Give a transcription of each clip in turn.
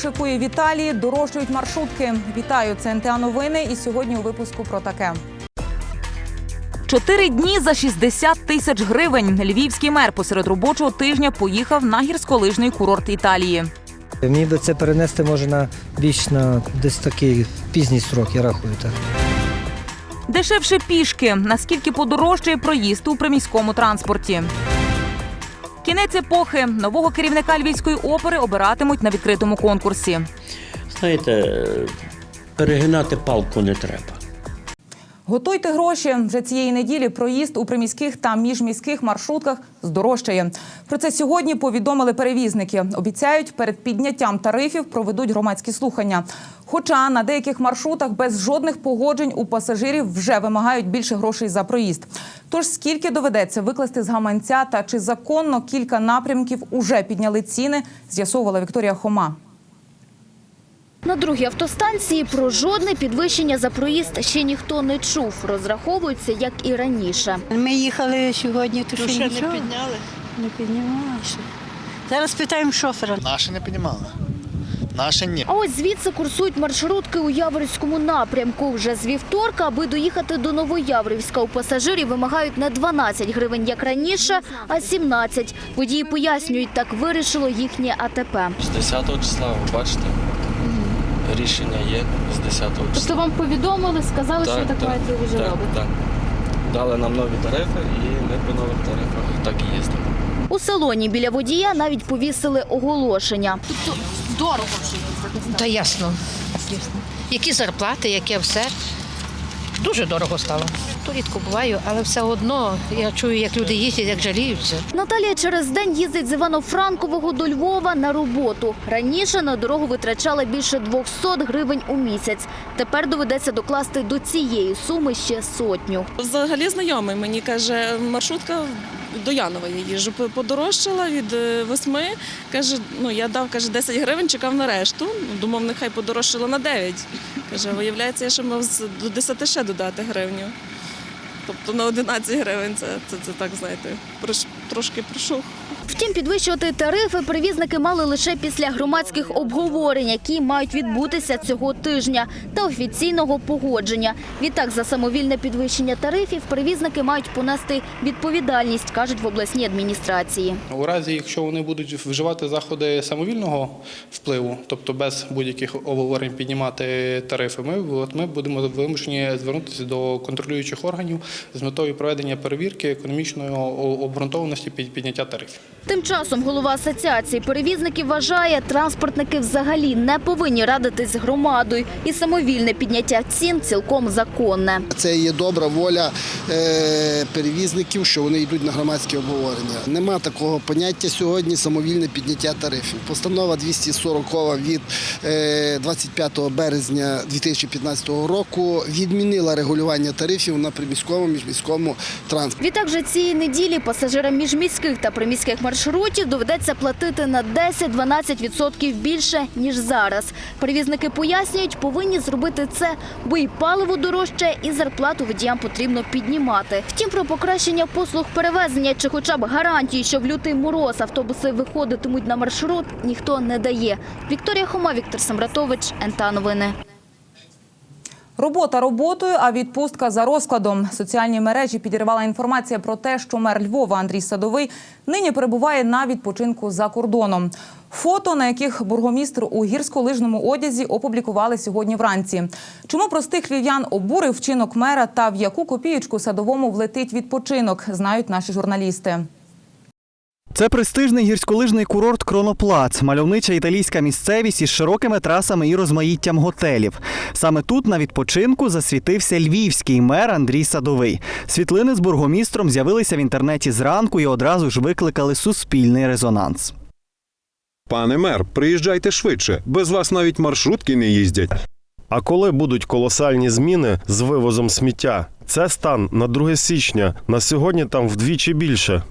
Шикує в Італії, дорожчають маршрутки. Вітаю, це НТА Новини. І сьогодні у випуску про таке. Чотири дні за 60 тисяч гривень. Львівський мер посеред робочого тижня поїхав на гірськолижний курорт Італії. Мені би це перенести може на більш на десь такий пізній срок, я рахую так. Дешевше пішки. Наскільки подорожчає проїзд у приміському транспорті. Кінець епохи нового керівника львівської опери обиратимуть на відкритому конкурсі. Знаєте, перегинати палку не треба. Готуйте гроші вже цієї неділі. Проїзд у приміських та міжміських маршрутках здорожчає. Про це сьогодні повідомили перевізники. Обіцяють, перед підняттям тарифів проведуть громадські слухання. Хоча на деяких маршрутах без жодних погоджень у пасажирів вже вимагають більше грошей за проїзд. Тож скільки доведеться викласти з гаманця та чи законно кілька напрямків уже підняли ціни, з'ясовувала Вікторія Хома. На другій автостанції про жодне підвищення за проїзд ще ніхто не чув. Розраховуються, як і раніше. Ми їхали сьогодні, то Ну, ще ще не підняли. Не піднімали ще. Зараз питаємо шофера. Наші не піднімали. Наші ні. А ось звідси курсують маршрутки у Яворівському напрямку. Вже з вівторка, аби доїхати до Новояврівська, у пасажирів вимагають не 12 гривень, як раніше, а 17. Водії пояснюють, так вирішило їхнє АТП. З 10 числа, ви бачите, рішення є з 10 числа. Тобто вам повідомили, сказали, так, так, так, так. Дали нам нові тарифи і ми по нових тарифах так і їздимо. У салоні біля водія навіть повісили оголошення. Тобто дорого вже. Та ясно. ясно. Які зарплати, яке все. Дуже дорого стало. Ту рідко буваю, але все одно я чую, як люди їздять, як жаліються. Наталія через день їздить з Івано-Франкового до Львова на роботу. Раніше на дорогу витрачала більше 200 гривень у місяць. Тепер доведеться докласти до цієї суми ще сотню. Взагалі знайомий мені каже, маршрутка до Янової їжу. Подорожчала від е, восьми. Каже, ну я дав каже, 10 гривень, чекав на решту. Ну, Думав, нехай подорожчала на 9. Каже, виявляється, я ще мав до 10 ще додати гривню. Тобто на 11 гривень це, це, це так, знаєте, трошки пройшов. Втім, підвищувати тарифи перевізники мали лише після громадських обговорень, які мають відбутися цього тижня, та офіційного погодження. Відтак, за самовільне підвищення тарифів перевізники мають понести відповідальність, кажуть в обласній адміністрації. У разі, якщо вони будуть вживати заходи самовільного впливу, тобто без будь-яких обговорень піднімати тарифи, ми, от ми будемо вимушені звернутися до контролюючих органів з метою проведення перевірки економічної обґрунтованості під- підняття тарифів. Тим часом голова асоціації перевізників вважає, транспортники взагалі не повинні радитись з громадою, і самовільне підняття цін цілком законне. Це є добра воля е, перевізників, що вони йдуть на громадські обговорення. Нема такого поняття сьогодні самовільне підняття тарифів. Постанова 240 від е, 25 березня 2015 року відмінила регулювання тарифів на приміському міжміському транспорті. Відтак же цієї неділі пасажирам міжміських та приміських маршрутів доведеться платити на 10-12% більше, ніж зараз. Перевізники пояснюють, повинні зробити це, бо і паливо дорожче, і зарплату водіям потрібно піднімати. Втім, про покращення послуг перевезення чи хоча б гарантії, що в лютий мороз автобуси виходитимуть на маршрут, ніхто не дає. Вікторія Хома, Віктор Самратович, НТА Новини. Робота роботою, а відпустка за розкладом. Соціальні мережі підірвала інформація про те, що мер Львова Андрій Садовий нині перебуває на відпочинку за кордоном. Фото, на яких бургомістр у гірськолижному одязі опублікували сьогодні вранці. Чому простих львів'ян обурив вчинок мера та в яку копієчку садовому влетить відпочинок, знають наші журналісти. Це престижний гірськолижний курорт Кроноплац, мальовнича італійська місцевість із широкими трасами і розмаїттям готелів. Саме тут на відпочинку засвітився львівський мер Андрій Садовий. Світлини з бургомістром з'явилися в інтернеті зранку і одразу ж викликали суспільний резонанс. Пане мер, приїжджайте швидше. Без вас навіть маршрутки не їздять. А коли будуть колосальні зміни з вивозом сміття? Це стан на 2 січня. На сьогодні там вдвічі більше.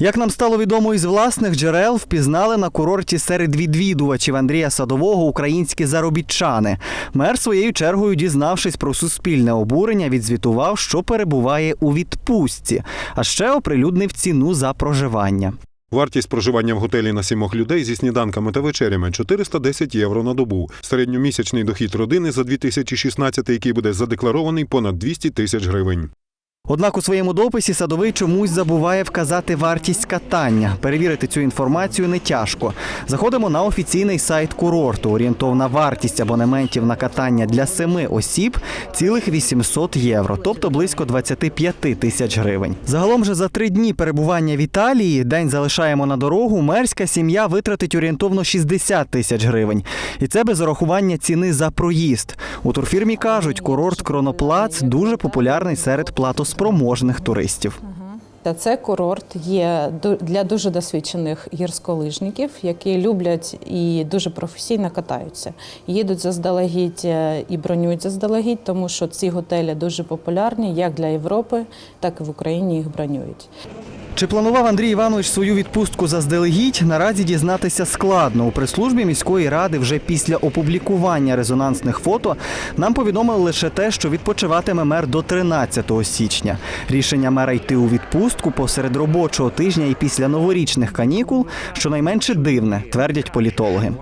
Як нам стало відомо із власних джерел, впізнали на курорті серед відвідувачів Андрія Садового українські заробітчани. Мер своєю чергою, дізнавшись про суспільне обурення, відзвітував, що перебуває у відпустці, а ще оприлюднив ціну за проживання. Вартість проживання в готелі на сімох людей зі сніданками та вечерями 410 євро на добу. Середньомісячний дохід родини за 2016, який буде задекларований понад 200 тисяч гривень. Однак у своєму дописі садовий чомусь забуває вказати вартість катання. Перевірити цю інформацію не тяжко. Заходимо на офіційний сайт курорту. Орієнтовна вартість абонементів на катання для семи осіб цілих 800 євро, тобто близько 25 тисяч гривень. Загалом же за три дні перебування в Італії, день залишаємо на дорогу. Мерська сім'я витратить орієнтовно 60 тисяч гривень. І це без урахування ціни за проїзд. У турфірмі кажуть, курорт Кроноплац дуже популярний серед платоспроможних туристів. Та це курорт є для дуже досвідчених гірськолижників, які люблять і дуже професійно катаються. Їдуть заздалегідь е, і бронюють заздалегідь, тому що ці готелі дуже популярні як для Європи, так і в Україні їх бронюють. Чи планував Андрій Іванович свою відпустку заздалегідь? Наразі дізнатися складно. У прес-службі міської ради вже після опублікування резонансних фото нам повідомили лише те, що відпочиватиме мер до 13 січня. Рішення мера йти у відпустку посеред робочого тижня і після новорічних канікул щонайменше дивне, твердять політологи.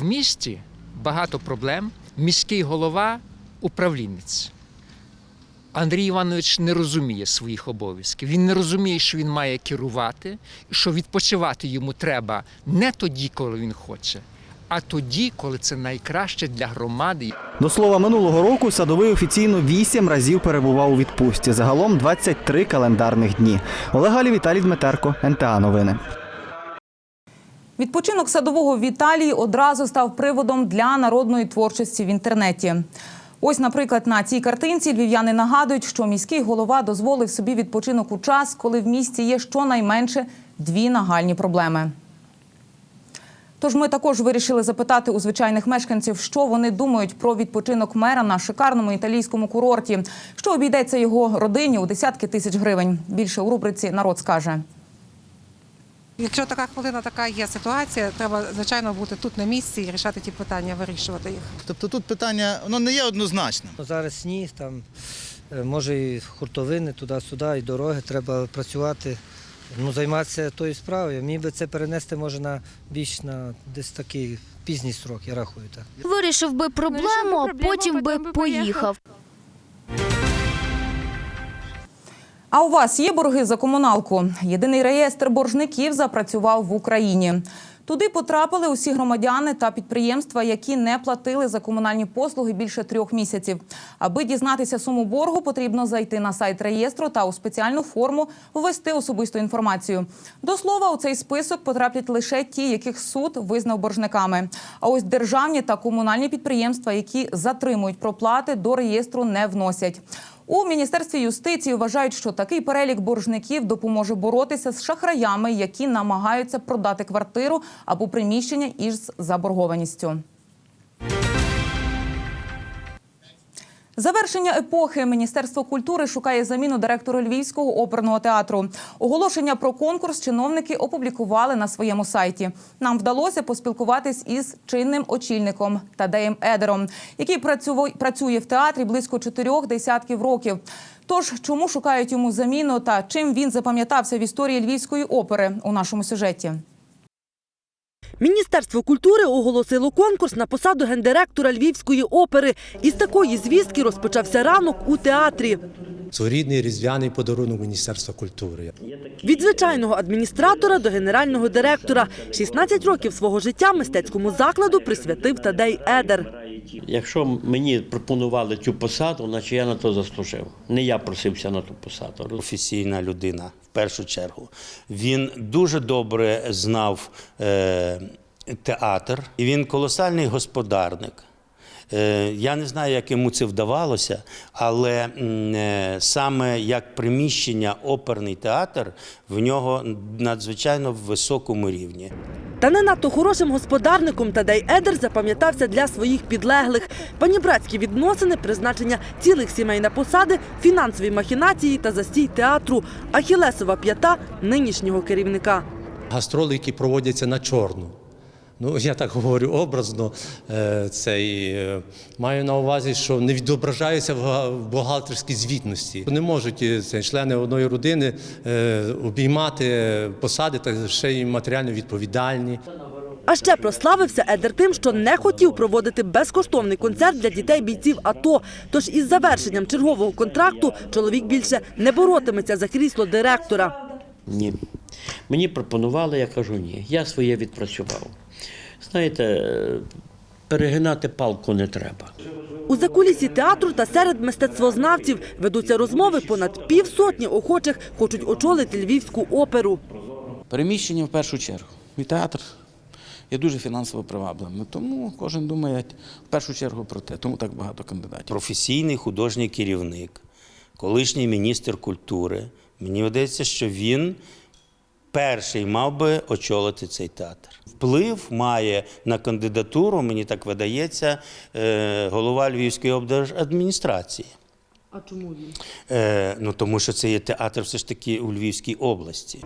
В місті багато проблем. Міський голова управлінець. Андрій Іванович не розуміє своїх обов'язків. Він не розуміє, що він має керувати, що відпочивати йому треба не тоді, коли він хоче, а тоді, коли це найкраще для громади. До слова, минулого року садовий офіційно вісім разів перебував у відпустці. Загалом 23 календарних дні. Олег Галів, Віталій Дмитерко, НТА Новини. Відпочинок садового в Італії одразу став приводом для народної творчості в інтернеті. Ось, наприклад, на цій картинці львів'яни нагадують, що міський голова дозволив собі відпочинок у час, коли в місті є щонайменше дві нагальні проблеми. Тож ми також вирішили запитати у звичайних мешканців, що вони думають про відпочинок мера на шикарному італійському курорті, що обійдеться його родині у десятки тисяч гривень. Більше у рубриці Народ скаже. Якщо така хвилина, така є ситуація, треба звичайно бути тут на місці і рішати ті питання, вирішувати їх. Тобто тут питання воно не є однозначним. Зараз сніг, там е, може і хуртовини туди-сюди, і дороги, треба працювати, ну, займатися тою справою. Мені би це перенести може на більш на десь такий пізній срок, я рахую так. Вирішив би проблему, а потім би поїхав. А у вас є борги за комуналку? Єдиний реєстр боржників запрацював в Україні. Туди потрапили усі громадяни та підприємства, які не платили за комунальні послуги більше трьох місяців. Аби дізнатися суму боргу, потрібно зайти на сайт реєстру та у спеціальну форму ввести особисту інформацію. До слова, у цей список потраплять лише ті, яких суд визнав боржниками. А ось державні та комунальні підприємства, які затримують проплати, до реєстру не вносять. У міністерстві юстиції вважають, що такий перелік боржників допоможе боротися з шахраями, які намагаються продати квартиру або приміщення із заборгованістю. Завершення епохи Міністерство культури шукає заміну директору Львівського оперного театру. Оголошення про конкурс чиновники опублікували на своєму сайті. Нам вдалося поспілкуватись із чинним очільником Тадеєм Едером, який працює в театрі близько чотирьох десятків років. Тож, чому шукають йому заміну та чим він запам'ятався в історії львівської опери у нашому сюжеті? Міністерство культури оголосило конкурс на посаду гендиректора Львівської опери. Із такої звістки розпочався ранок у театрі. Своєрідний різдвяний подарунок Міністерства культури. Від звичайного адміністратора до генерального директора. 16 років свого життя мистецькому закладу присвятив Тадей Едер. Якщо мені пропонували цю посаду, значить я на то заслужив. Не я просився на ту посаду. Офіційна людина в першу чергу. Він дуже добре знав е, театр, і він колосальний господарник. Е, Я не знаю, як йому це вдавалося, але е, саме як приміщення оперний театр в нього надзвичайно високому рівні. Та не надто хорошим господарником Тадей Едер запам'ятався для своїх підлеглих. Панібратські відносини, призначення цілих сімей на посади, фінансові махінації та застій театру. Ахілесова п'ята нинішнього керівника. Гастроли, які проводяться на чорну. Ну, я так говорю образно. е, Цей, е, маю на увазі, що не відображаються в бухгалтерській звітності. Не можуть е, це, члени одної родини обіймати посади та ще й матеріально відповідальні. А ще прославився Едер тим, що не хотів проводити безкоштовний концерт для дітей бійців АТО. Тож із завершенням чергового контракту чоловік більше не боротиметься за крісло директора. Ні. Мені пропонували, я кажу ні. Я своє відпрацював. Знаєте, перегинати палку не треба. У закулісі театру та серед мистецтвознавців ведуться розмови. Понад півсотні охочих хочуть очолити львівську оперу. Переміщення в першу чергу. І театр є дуже фінансово привабливим. Тому кожен думає в першу чергу про те, тому так багато кандидатів. професійний художній керівник, колишній міністр культури. Мені видається, що він перший мав би очолити цей театр. Вплив має на кандидатуру, мені так видається, е, голова Львівської облдержадміністрації. А чому він? Е, Ну тому що це є театр все ж таки у Львівській області.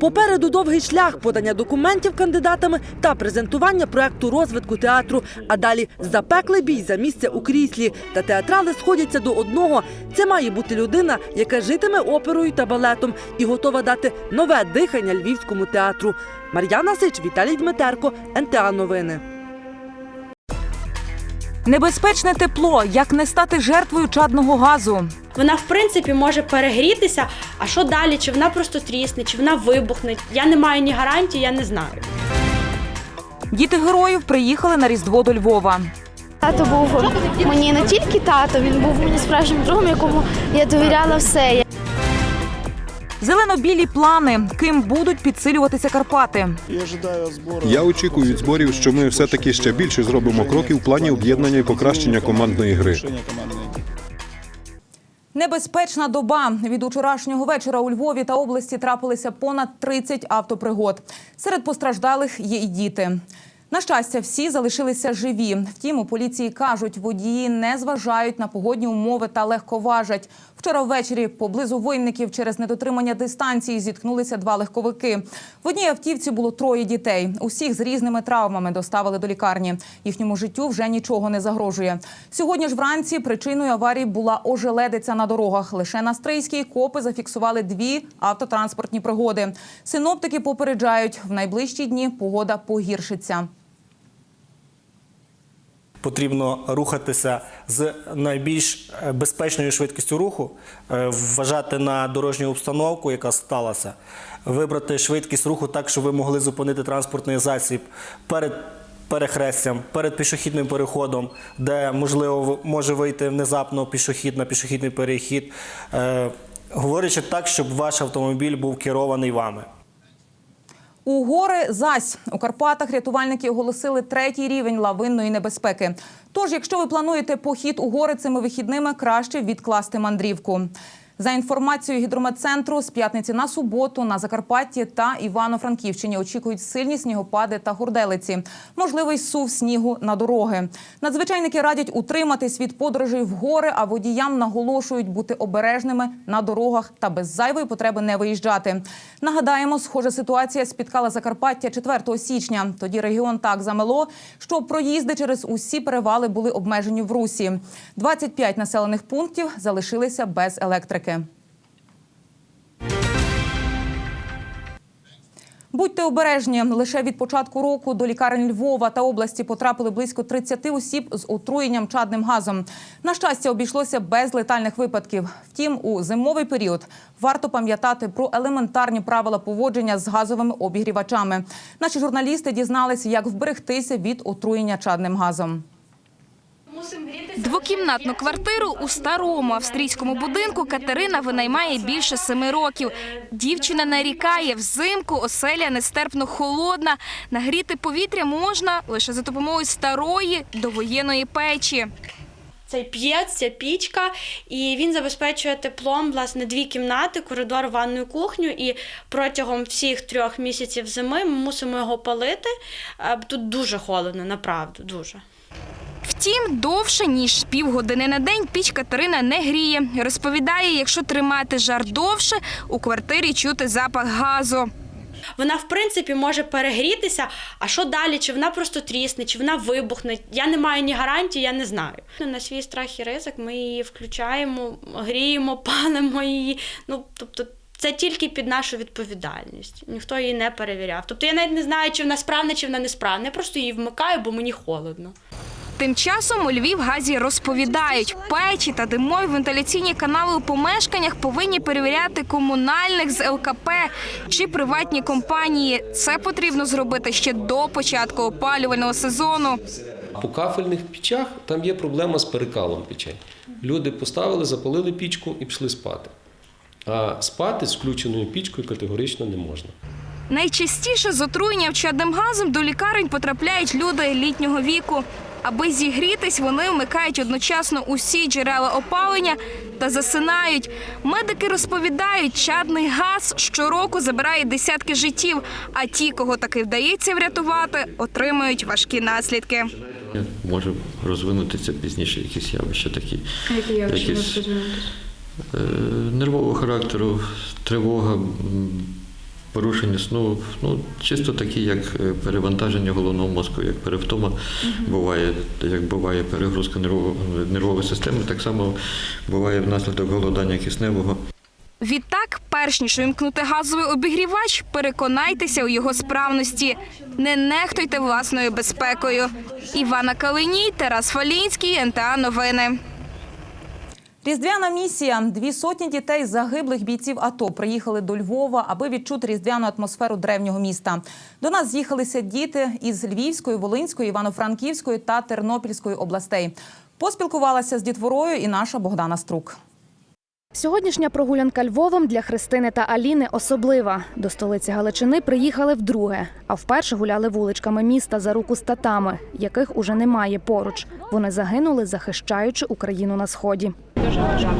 Попереду довгий шлях подання документів кандидатами та презентування проекту розвитку театру. А далі запеклий бій за місце у кріслі. Та театрали сходяться до одного. Це має бути людина, яка житиме оперою та балетом і готова дати нове дихання львівському театру. Мар'яна Сич, Віталій Дмитерко, НТА Новини. Небезпечне тепло. Як не стати жертвою чадного газу? Вона в принципі може перегрітися. А що далі? Чи вона просто трісне, чи вона вибухне? Я не маю ні гарантії, я не знаю. Діти героїв приїхали на Різдво до Львова. Тато був мені не тільки тато, він був мені справжнім другом, якому я довіряла все. Зелено-білі плани. Ким будуть підсилюватися Карпати? Я очікую від зборів, що ми все-таки ще більше зробимо кроків в плані об'єднання і покращення командної гри. Небезпечна доба. Від учорашнього вечора у Львові та області трапилися понад 30 автопригод. Серед постраждалих є і діти. На щастя, всі залишилися живі. Втім, у поліції кажуть, водії не зважають на погодні умови та легковажать. Вчора ввечері поблизу войників через недотримання дистанції зіткнулися два легковики. В одній автівці було троє дітей. Усіх з різними травмами доставили до лікарні. Їхньому життю вже нічого не загрожує. Сьогодні ж вранці причиною аварії була ожеледиця на дорогах. Лише на Стрийській копи зафіксували дві автотранспортні пригоди. Синоптики попереджають, в найближчі дні погода погіршиться. Потрібно рухатися з найбільш е, безпечною швидкістю руху, е, вважати на дорожню обстановку, яка сталася, вибрати швидкість руху так, щоб ви могли зупинити транспортний засіб перед перехрестям, перед пішохідним переходом, де можливо може вийти внезапно пішохід на пішохідний перехід, е, говорячи так, щоб ваш автомобіль був керований вами. У гори зась у Карпатах рятувальники оголосили третій рівень лавинної небезпеки. Тож, якщо ви плануєте похід у гори цими вихідними, краще відкласти мандрівку. За інформацією гідрометцентру, з п'ятниці на суботу на Закарпатті та Івано-Франківщині очікують сильні снігопади та гурделиці. Можливий сув снігу на дороги. Надзвичайники радять утриматись від подорожей в гори, а водіям наголошують бути обережними на дорогах та без зайвої потреби не виїжджати. Нагадаємо, схожа ситуація спіткала Закарпаття 4 січня. Тоді регіон так замело, що проїзди через усі перевали були обмежені в русі. 25 населених пунктів залишилися без електрики. Будьте обережні. Лише від початку року до лікарень Львова та області потрапили близько 30 осіб з отруєнням чадним газом. На щастя, обійшлося без летальних випадків. Втім, у зимовий період варто пам'ятати про елементарні правила поводження з газовими обігрівачами. Наші журналісти дізналися, як вберегтися від отруєння чадним газом. Двокімнатну квартиру у старому австрійському будинку Катерина винаймає більше семи років. Дівчина нарікає, взимку оселя нестерпно холодна. Нагріти повітря можна лише за допомогою старої довоєнної печі. Цей п'єць, ця пічка, і він забезпечує теплом власне дві кімнати, коридор, ванну, і кухню. І протягом всіх трьох місяців зими ми мусимо його палити. Е, Тут дуже холодно, направду, дуже. Втім, довше ніж півгодини на день піч Катерина не гріє. Розповідає, якщо тримати жар довше, у квартирі чути запах газу. Вона, в принципі, може перегрітися. А що далі? Чи вона просто трісне, чи вона вибухне? Я не маю ні гарантії, я не знаю. На свій страх і ризик ми її включаємо, гріємо, палимо її. Ну тобто. Це тільки під нашу відповідальність. Ніхто її не перевіряв. Тобто я навіть не знаю, чи вона справна, чи вона не справна. Я просто її вмикаю, бо мені холодно. Тим часом у Львівгазі розповідають, печі та димові вентиляційні канали у помешканнях повинні перевіряти комунальних з ЛКП чи приватні компанії. Це потрібно зробити ще до початку опалювального сезону. По кафельних пічах там є проблема з перекалом печей. Люди поставили, запалили пічку і пішли спати. А спати з включеною пічкою категорично не можна. Найчастіше з отруєнням чадним газом до лікарень потрапляють люди літнього віку. Аби зігрітись, вони вмикають одночасно усі джерела опалення та засинають. Медики розповідають, чадний газ щороку забирає десятки життів, а ті, кого таки вдається врятувати, отримують важкі наслідки. Може розвинутися пізніше якісь явища такі. Які явища Якісь, е, Нервового характеру, тривога, порушення сну, ну, чисто такі, як е, перевантаження головного мозку, як перевтома буває, як буває перегрузка нервової, нервової системи, так само буває внаслідок голодання кисневого. Відтак, перш ніж увімкнути газовий обігрівач, переконайтеся у його справності. Не нехтуйте власною безпекою. Івана Калиній, Тарас Фалінський, НТА Новини. Різдвяна місія. Дві сотні дітей загиблих бійців АТО приїхали до Львова, аби відчути різдвяну атмосферу древнього міста. До нас з'їхалися діти із Львівської, Волинської, Івано-Франківської та Тернопільської областей. Поспілкувалася з дітворою і наша Богдана Струк. Сьогоднішня прогулянка Львовом для Христини та Аліни особлива. До столиці Галичини приїхали вдруге, а вперше гуляли вуличками міста за руку з татами, яких уже немає поруч. Вони загинули, захищаючи Україну на сході. Дуже важко.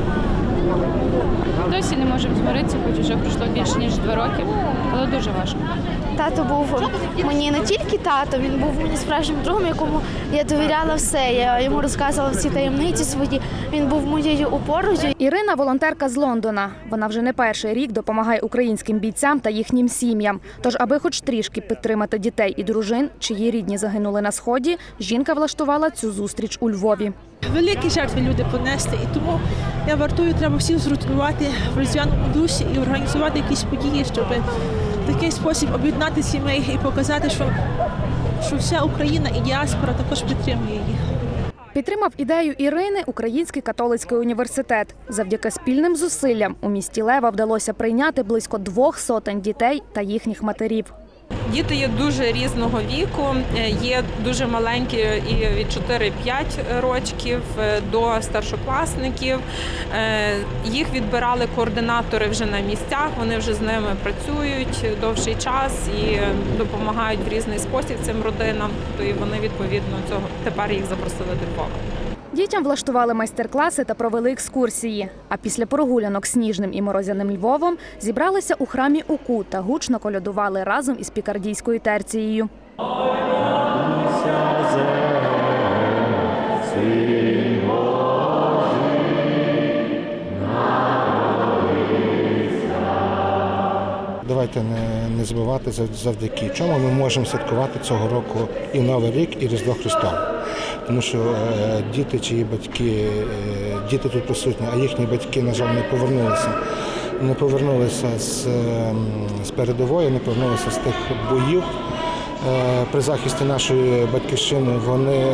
Досі не можемо змиритися, хоч вже пройшло більше ніж два роки, але дуже важко. Тато був мені не тільки тато, він був мені справжнім другом, якому я довіряла все. Я йому розказувала всі таємниці свої. Він був моєю опорою. Ірина волонтерка з Лондона. Вона вже не перший рік допомагає українським бійцям та їхнім сім'ям. Тож, аби хоч трішки підтримати дітей і дружин, чиї рідні загинули на сході, жінка влаштувала цю зустріч у Львові. Великі жертви люди понесли, і тому я вартую, треба всім зрозуміти в різдвяному дусі і організувати якісь події, щоб в такий спосіб об'єднати сімей і показати, що, що вся Україна і діаспора також підтримує їх. Підтримав ідею Ірини Український католицький університет. Завдяки спільним зусиллям у місті Лева вдалося прийняти близько двох сотень дітей та їхніх матерів. Діти є дуже різного віку, е, є дуже маленькі і від 4-5 років е, до старшокласників. Е, Їх відбирали координатори вже на місцях. Вони вже з ними працюють довший час і допомагають в різний спосіб цим родинам. То і вони відповідно цього тепер їх запросили до Львова. Дітям влаштували майстер-класи та провели екскурсії. А після прогулянок сніжним і морозяним Львовом зібралися у храмі УКУ та гучно колядували разом із пікардійською терцією. Давайте не, не забувати завдяки чому ми можемо святкувати цього року і Новий рік, і Різдво Христове. Тому що е, діти, чиї батьки, е, діти тут присутні, а їхні батьки, на жаль, не повернулися. Не повернулися з, е, з передової, не повернулися з тих боїв е, при захисті нашої батьківщини. Вони,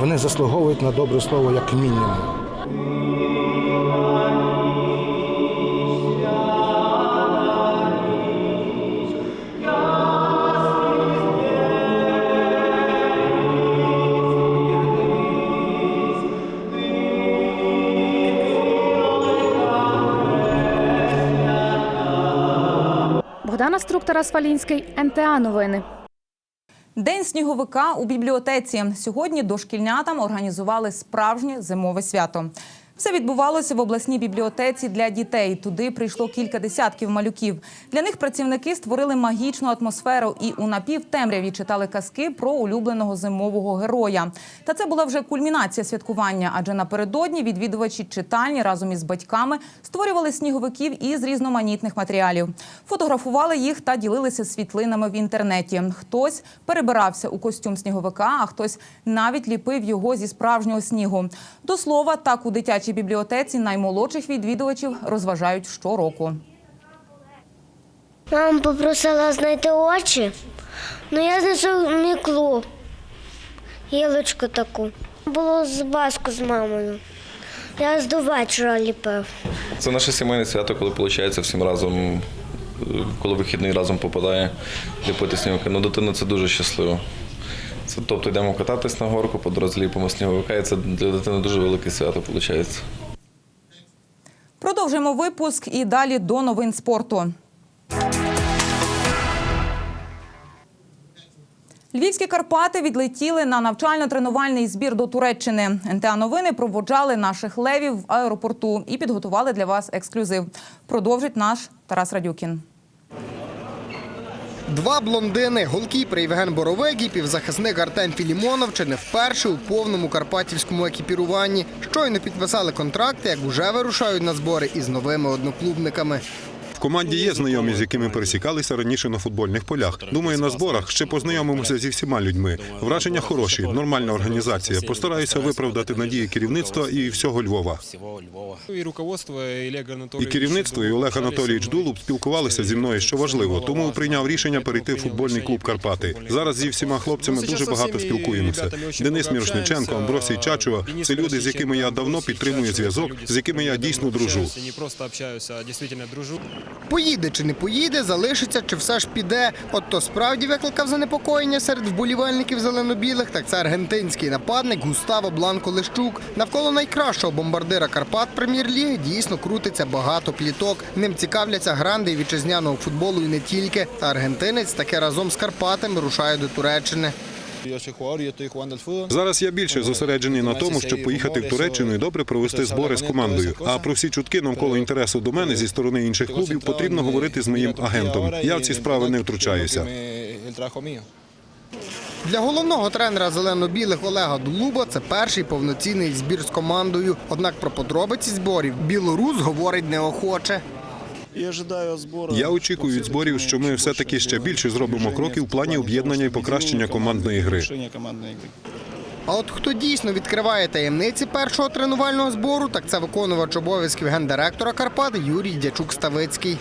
вони заслуговують на добре слово як мінімум. Богдана Струк, Тарас Фалінський, НТА Новини. День сніговика у бібліотеці. Сьогодні дошкільнятам організували справжнє зимове свято. Все відбувалося в обласній бібліотеці для дітей. Туди прийшло кілька десятків малюків. Для них працівники створили магічну атмосферу і у напівтемряві читали казки про улюбленого зимового героя. Та це була вже кульмінація святкування, адже напередодні відвідувачі читальні разом із батьками створювали сніговиків із різноманітних матеріалів. Фотографували їх та ділилися світлинами в інтернеті. Хтось перебирався у костюм сніговика, а хтось навіть ліпив його зі справжнього снігу. До слова, так у дитячій бібліотеці наймолодших відвідувачів розважають щороку. Мама попросила знайти очі. Ну я знайшов міклу, гілочку таку. Було з баску з мамою. Я з до вечора ліпив. Це наше сімейне свято, коли виходить всім разом, е, коли вихідний разом попадає ліпити сніговика. Ну, дитина це дуже щасливо. Це, тобто йдемо кататись на горку, по дорозі ліпимо сніговика, і це для дитини дуже велике свято виходить. Продовжуємо випуск і далі до новин спорту. Львівські Карпати відлетіли на навчально-тренувальний збір до Туреччини. НТА новини проводжали наших левів в аеропорту і підготували для вас ексклюзив. Продовжить наш Тарас Радюкін. Два блондини, голкіпер Євген Боровик і півзахисник Артем Філімонов чи не вперше у повному карпатівському екіпіруванні. Щойно підписали контракти, як уже вирушають на збори із новими одноклубниками. Команді є знайомі, з якими пересікалися раніше на футбольних полях. Думаю, на зборах ще познайомимося зі всіма людьми. Враження хороші, нормальна організація. Постараюся виправдати надії керівництва і всього Львова. І керівництво, і Олег Анатолійович Дулуб спілкувалися зі мною, що важливо. Тому прийняв рішення перейти в футбольний клуб Карпати. Зараз зі всіма хлопцями дуже багато спілкуємося. Денис Мірошниченко, Амбросій Чачова – це люди, з якими я давно підтримую зв'язок, з якими я дійсно дружу. Не просто общаюся, а дійсно дружу. Поїде чи не поїде, залишиться чи все ж піде. От то справді викликав занепокоєння серед вболівальників зелено-білих, так це аргентинський нападник Густаво Бланко Лещук. Навколо найкращого бомбардира Карпат прем'єр-ліги дійсно крутиться багато пліток. Ним цікавляться гранди вітчизняного футболу і не тільки. Та аргентинець таке разом з Карпатами рушає до Туреччини. Зараз я більше зосереджений на тому, щоб поїхати в Туреччину і добре провести збори з командою. А про всі чутки навколо інтересу до мене зі сторони інших клубів потрібно говорити з моїм агентом. Я в ці справи не втручаюся. Для головного тренера зелено-білих Олега Дулуба це перший повноцінний збір з командою. Однак про подробиці зборів білорус говорить неохоче. Я очікую від зборів, що ми все таки ще більше зробимо кроків в плані об'єднання і покращення командної гри. А от хто дійсно відкриває таємниці першого тренувального збору, так це виконувач обов'язків гендиректора Карпат Юрій Дячук-Ставицький.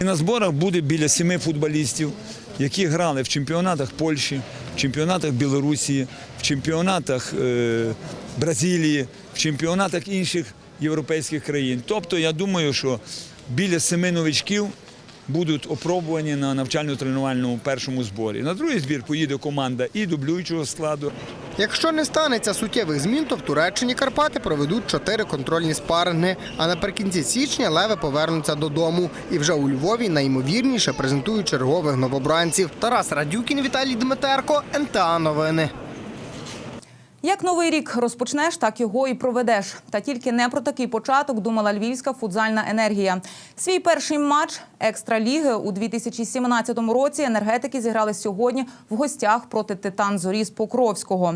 На зборах буде біля семи футболістів, які грали в чемпіонатах Польщі, в чемпіонатах Білорусі, в чемпіонатах е, Бразилії, в чемпіонатах інших європейських країн. Тобто, я думаю, що біля семи новичків будуть опробувані на навчально-тренувальному першому зборі. На другий збір поїде команда і дублюючого складу. Якщо не станеться суттєвих змін, то в Туреччині Карпати проведуть чотири контрольні спаринги. А наприкінці січня леви повернуться додому. І вже у Львові найімовірніше презентують чергових новобранців. Тарас Радюкін, Віталій Дмитерко, НТА Новини. Як новий рік розпочнеш, так його і проведеш. Та тільки не про такий початок думала львівська футзальна енергія. Свій перший матч екстраліги у 2017 році енергетики зіграли сьогодні в гостях проти Титан Зорі з Покровського.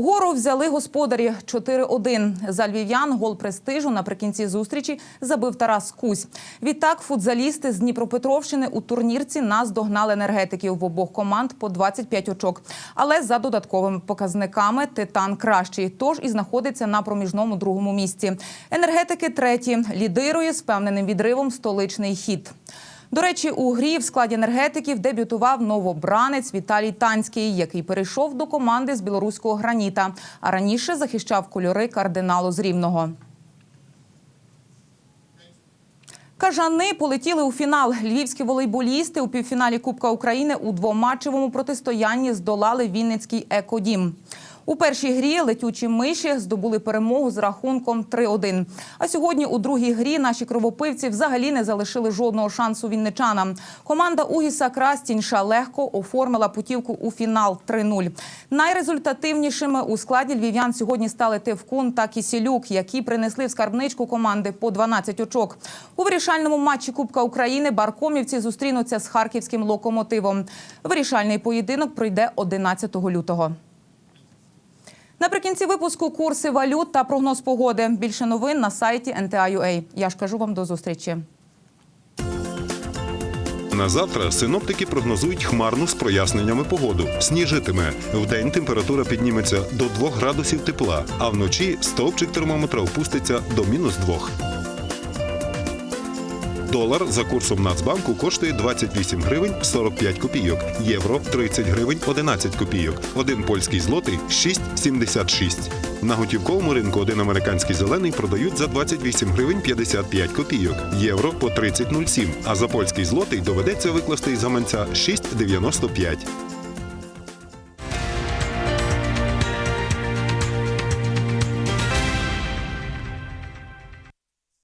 Гору взяли господарі 4-1. За львів'ян гол престижу наприкінці зустрічі забив Тарас Кузь. Відтак футзалісти з Дніпропетровщини у турнірці нас догнали енергетиків в обох команд по 25 очок. Але за додатковими показниками Титан кращий, тож і знаходиться на проміжному другому місці. Енергетики треті лідирує з певненим відривом столичний хід. До речі, у грі в складі енергетиків дебютував новобранець Віталій Танський, який перейшов до команди з білоруського граніта, а раніше захищав кольори кардиналу з Рівного. Кажани полетіли у фінал. Львівські волейболісти у півфіналі Кубка України у двоматчевому протистоянні здолали Вінницький екодім. У першій грі летючі миші здобули перемогу з рахунком 3-1. А сьогодні у другій грі наші кровопивці взагалі не залишили жодного шансу вінничанам. Команда Угіса Крастінша легко оформила путівку у фінал 3-0. Найрезультативнішими у складі львів'ян сьогодні стали Тевкун та Кісілюк, які принесли в скарбничку команди по 12 очок. У вирішальному матчі Кубка України баркомівці зустрінуться з харківським локомотивом. Вирішальний поєдинок пройде 11 лютого. Наприкінці випуску курси валют та прогноз погоди. Більше новин на сайті NTA.ua. Я ж кажу вам до зустрічі. На завтра синоптики прогнозують хмарну з проясненнями погоду. Сніжитиме. Вдень температура підніметься до 2 градусів тепла, а вночі стовпчик термометра опуститься до мінус 2. Долар за курсом Нацбанку коштує 28 гривень 45 копійок, євро 30 гривень 11 копійок, один польський злотий 6,76. На готівковому ринку один американський зелений продають за 28 гривень 55 копійок, євро по 30,07, а за польський злотий доведеться викласти із гаманця 6,95.